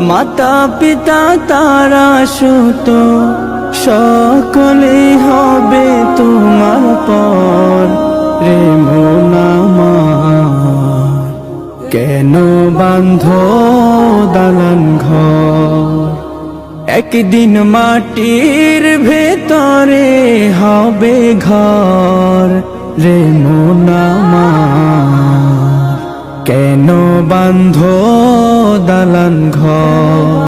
মাতা পিতা তারা সুত, সকলে হবে তোমার পর মোনামার কেন বান্ধ দালান ঘর? একদিন মাটির ভেতরে হবে ঘর রে মোনামার কেন বান্ধ দালান ঘর?